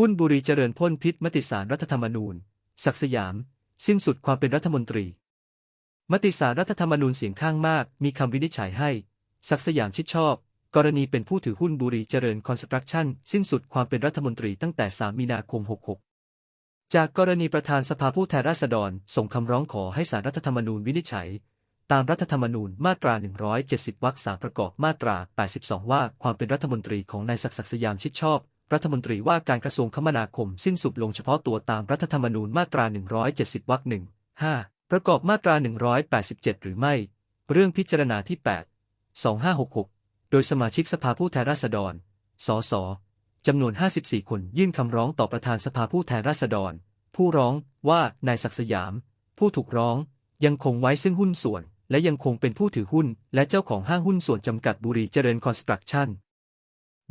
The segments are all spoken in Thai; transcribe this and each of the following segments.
หุ้นบุรีเจริญพ่นพิษมติสารรัฐธรรมนูญ ศักสยาม สิ้นสุดความเป็นรัฐมนตรี มติสารรัฐธรรมนูญเสียงข้างมาก มีคำวินิจฉัยให้ ศักสยามชิดชอบ กรณีเป็นผู้ถือหุ้นบุรีเจริญคอนสตรักชั่น สิ้นสุดความเป็นรัฐมนตรีตั้งแต่ 3 มีนาคม 66 จากกรณีประธานสภาผู้แทนราษฎร ส่งคำร้องขอให้สารรัฐธรรมนูญวินิจฉัย ตามรัฐธรรมนูญมาตรา 170 วรรคสามประกอบมาตรา 82 ว่าความเป็นรัฐมนตรีของนายศักดิ์ศักดิ์สยามชิดชอบ รัฐมนตรีว่าการกระทรวงคมนาคมสิ้นสุดลงเฉพาะตัวตามรัฐธรรมนูญมาตรา 170 วรรคหนึ่ง5ประกอบมาตรา 187 หรือไม่ เรื่องพิจารณาที่ 8 2566 โดยสมาชิกสภาผู้แทนราษฎร สส จำนวน 54 คนยื่นคำร้องต่อประธานสภาผู้แทนราษฎร ผู้ร้องว่านายศักดิ์สยาม ผู้ถูกร้องยังคงไว้ซึ่งหุ้นส่วน และยังคงเป็นผู้ถือหุ้น และเจ้าของห้างหุ้นส่วนจำกัดบุรีเจริญคอนสตรักชั่น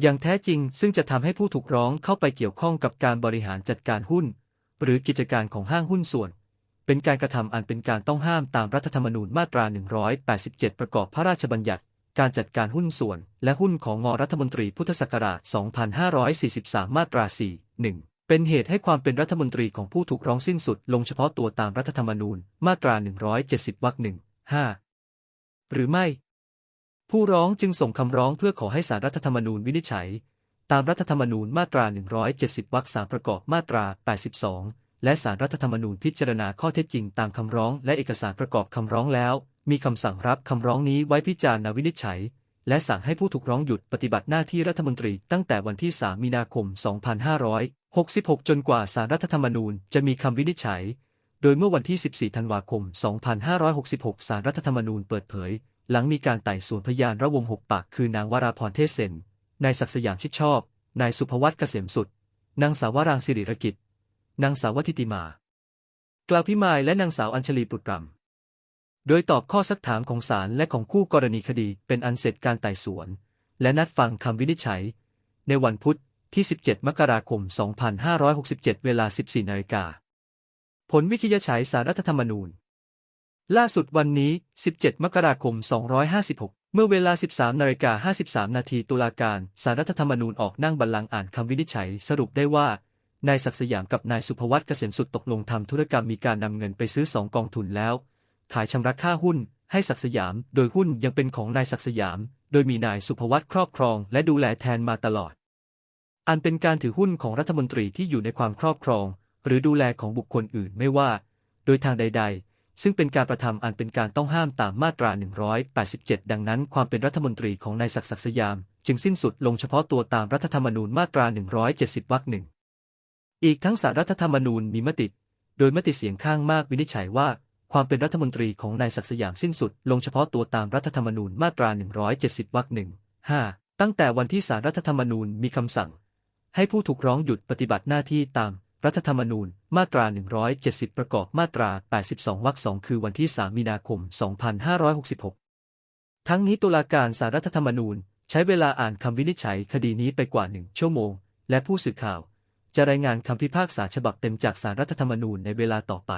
อย่างแท้จริงซึ่งจะทำให้ผู้ถูกร้องเข้าไปเกี่ยวข้องกับการบริหารจัดการหุ้น หรือกิจการของห้างหุ้นส่วน เป็นการกระทำอันเป็นการต้องห้ามตามรัฐธรรมนูญมาตรา 187 ประกอบพระราชบัญญัติ การจัดการหุ้นส่วน และหุ้นของงอรัฐมนตรีพุทธศักราช 2543 มาตรา 4 1 เป็นเหตุให้ความเป็นรัฐมนตรีของผู้ถูกร้องสิ้นสุด ลงเฉพาะตัวตามรัฐธรรมนูญมาตรา 170 วรรคหนึ่ง5หรือไม่ ผู้ร้องจึงส่งคำร้องเพื่อขอให้สารรัฐธรรมนูญวินิจฉัย ตามรัฐธรรมนูญมาตรา 170 วรรคสามประกอบมาตรา 82 และสารรัฐธรรมนูญพิจารณาข้อเท็จจริงตามคำร้องและเอกสารประกอบคำร้องแล้ว มีคำสั่งรับคำร้องนี้ไว้พิจารณาวินิจฉัย และสั่งให้ผู้ถูกร้องหยุดปฏิบัติหน้าที่รัฐมนตรีตั้งแต่วันที่ 3 มีนาคม 2566 จนกว่าสารรัฐธรรมนูญจะมีคำวินิจฉัย โดยเมื่อวันที่ 14 ธันวาคม 2566 สารรัฐธรรมนูญเปิดเผย หลังมีการไต่สวนพยานระวงหกปากคือนางวราพรเทศเซนนายศักดิ์สยามชิดชอบ นายสุภวัตเกษมสุด นางสาวรางศิริรกิจ นางสาวทิติมา กล่าวพิมายและนางสาวอัญชลีปุตรำโดยตอบข้อซักถามของศาลและของคู่กรณีคดีเป็นอันเสร็จการไต่สวน และนัดฟังคำวินิจฉัย ในวันพุธที่ 17 มกราคม 2567 เวลา 14 นาฬิกา ผลวิทยาฉัยสารรัฐธรรมนูญ ล่าสุดวันนี้ 17 มกราคม 256 เมื่อเวลา 13นาฬิกา53 นาทีตุลาการสารรัฐธรรมนูญออกนั่งบัลลังก์อ่านคำวินิจฉัย สรุปได้ว่า นายศักสยามกับนายสุภวัตเกษมสุดตกลงทำธุรกรรมมีการนำเงินไปซื้อสองกองทุนแล้ว ขายชำระค่าหุ้น ให้ศักสยาม โดยหุ้นยังเป็นของนายศักสยาม โดยมีนายสุภวัตครอบครอง และดูแลแทนมาตลอด อันเป็นการถือหุ้นของรัฐมนตรีที่อยู่ในความครอบครอง หรือดูแลของบุคคลอื่นไม่ว่า โดยทางใด ๆ ซึ่งเป็นการประทำอันเป็นการต้องห้ามตามมาตรา 187 ดังนั้นความเป็นรัฐมนตรีของนายศักดิ์ศักดิ์สยาม จึงสิ้นสุดลงเฉพาะตัวตามรัฐธรรมนูญมาตรา 170 วรรคหนึ่ง อีกทั้งสารรัฐธรรมนูญมีมติ โดยมติเสียงข้างมากวินิจฉัยว่า ความเป็นรัฐมนตรีของนายศักดิ์สยามสิ้นสุดลงเฉพาะตัวตามรัฐธรรมนูญมาตรา 170 วรรคหนึ่ง5ตั้งแต่วันที่สารรัฐธรรมนูญมีคำสั่ง ให้ผู้ถูกร้องหยุดปฏิบัติหน้าที่ตาม รัฐธรรมนูญ มาตรา 170 ประกอบมาตรา 82 วรรคสองคือวันที่ 3 มีนาคม 2566 ทั้งนี้ตุลาการสารรัฐธรรมนูญ ใช้เวลาอ่านคำวินิจฉัยคดีนี้ไปกว่าหนึ่งชั่วโมง และผู้สื่อข่าว จะรายงานคำพิพากษาฉบับเต็มจากสารรัฐธรรมนูญในเวลาต่อไป